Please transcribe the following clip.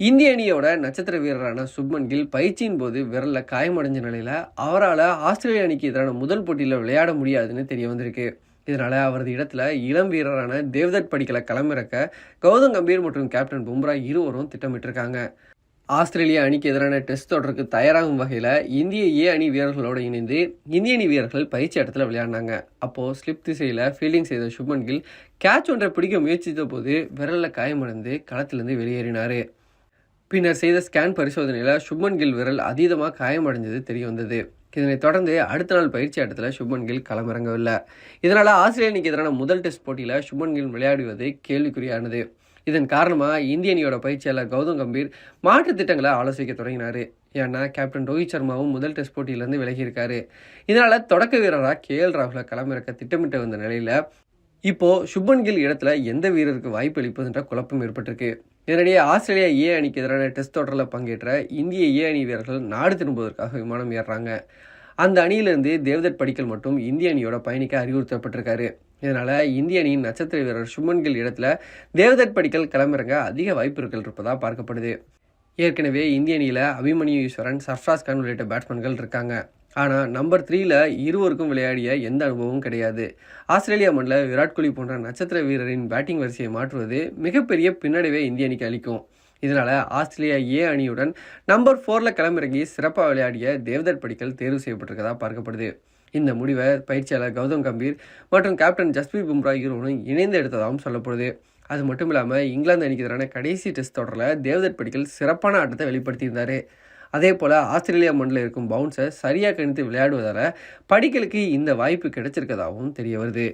இந்திய அணியோட நட்சத்திர வீரரான சுப்மன் கில் பயிற்சியின் போது விரலில் காயமடைஞ்ச நிலையில் அவரால் ஆஸ்திரேலிய அணிக்கு எதிரான முதல் போட்டியில் விளையாட முடியாதுன்னு தெரிய வந்திருக்கு. இதனால் அவரது இடத்துல இளம் வீரரான தேவ்தத் படிக்கலை களமிறக்க கௌதம் கம்பீர் மற்றும் கேப்டன் பும்ரா இருவரும் திட்டமிட்டிருக்காங்க. ஆஸ்திரேலிய அணிக்கு எதிரான டெஸ்ட் தொடருக்கு தயாராகும் வகையில் இந்திய ஏ அணி வீரர்களோடு இணைந்து இந்திய அணி வீரர்கள் பயிற்சி இடத்துல விளையாடினாங்க. அப்போது ஸ்லிப் திசையில் ஃபீல்டிங் செய்த சுப்மன் கில் கேட்ச் ஒன்றை பிடிக்க முயற்சித்த போது விரலில் காயமடைந்து களத்திலிருந்து வெளியேறினார். பின்னர் செய்த ஸ்கேன் பரிசோதனையில் சுப்மன் கில் விரல் அதீதமாக காயமடைஞ்சது தெரிய வந்தது இதனைத் தொடர்ந்து அடுத்த நாள் பயிற்சி ஆட்டத்தில் சுப்மன் கில் களமிறங்கவில்லை. இதனால் ஆஸ்திரேலிய அணிக்கு எதிரான முதல் டெஸ்ட் போட்டியில் சுப்மன் கில் விளையாடுவது கேள்விக்குறியானது. இதன் காரணமாக இந்திய அணியோட பயிற்சியாளர் கௌதம் கம்பீர் மாற்று திட்டங்களை ஆலோசிக்க தொடங்கினார். ஏன்னா கேப்டன் ரோஹித் சர்மாவும் முதல் டெஸ்ட் போட்டியிலேருந்து விலகியிருக்காரு. இதனால் தொடக்க வீரராக கே எல் ராகுலை களமிறக்க திட்டமிட்டு வந்த நிலையில் இப்போது சுப்மன் கில் இடத்துல எந்த வீரருக்கு வாய்ப்பு அளிப்பதுன்ற குழப்பம் ஏற்பட்டிருக்கு. இதனிடையே ஆஸ்திரேலியா ஏ அணிக்கு எதிரான டெஸ்ட் தொடரில் பங்கேற்ற இந்திய ஏ அணி வீரர்கள் நாடு திரும்புவதற்காக விமானம் ஏறுறாங்க. அந்த அணியிலிருந்து தேவ்தத் படிக்கல் மட்டும் இந்திய அணியோட பயணிக்க அறிவுறுத்தப்பட்டிருக்காரு. இதனால் இந்திய அணியின் நட்சத்திர வீரர் சுமன் கில் இடத்துல தேவதத் படிக்கல் கிளம்புறங்க அதிக வாய்ப்புகள் இருப்பதாக பார்க்கப்படுது. ஏற்கனவே இந்திய அணியில் அபிமன்யு ஈஸ்வரன் சர்ஃப்ராஸ் கான் உள்ளிட்ட பேட்ஸ்மேன்கள் இருக்காங்க. ஆனால் நம்பர் த்ரீல இருவருக்கும் விளையாடிய எந்த அனுபவமும் கிடையாது. ஆஸ்திரேலியா மண்ணில் விராட் கோலி போன்ற நட்சத்திர வீரரின் பேட்டிங் வரிசையை மாற்றுவது மிகப்பெரிய பின்னடைவை இந்திய அணிக்கு அளிக்கும். இதனால் ஆஸ்திரேலியா ஏ அணியுடன் நம்பர் ஃபோரில் களமிறங்கி சிறப்பாக விளையாடிய தேவ்தர் படிக்கல் தேர்வு செய்யப்பட்டிருக்கதா பார்க்கப்படுது. இந்த முடிவை பயிற்சியாளர் கௌதம் கம்பீர் மற்றும் கேப்டன் ஜஸ்பீர் பும்ரா இருவரும் இணைந்து எடுத்ததாகவும் சொல்லப்படுது. அது மட்டும் இல்லாமல் இங்கிலாந்து அணிக்கு எதிரான கடைசி டெஸ்ட் தொடரில் தேவதர் படிக்கல் சிறப்பான ஆட்டத்தை வெளிப்படுத்தியிருந்தார். அதே போல் ஆஸ்திரேலியா மண்ணில் இருக்கும் பவுன்ஸை சரியாக கணித்து விளையாடுவதால் படிக்கலுக்கு இந்த வாய்ப்பு கிடைச்சிருக்கதாகவும் தெரிய வருது.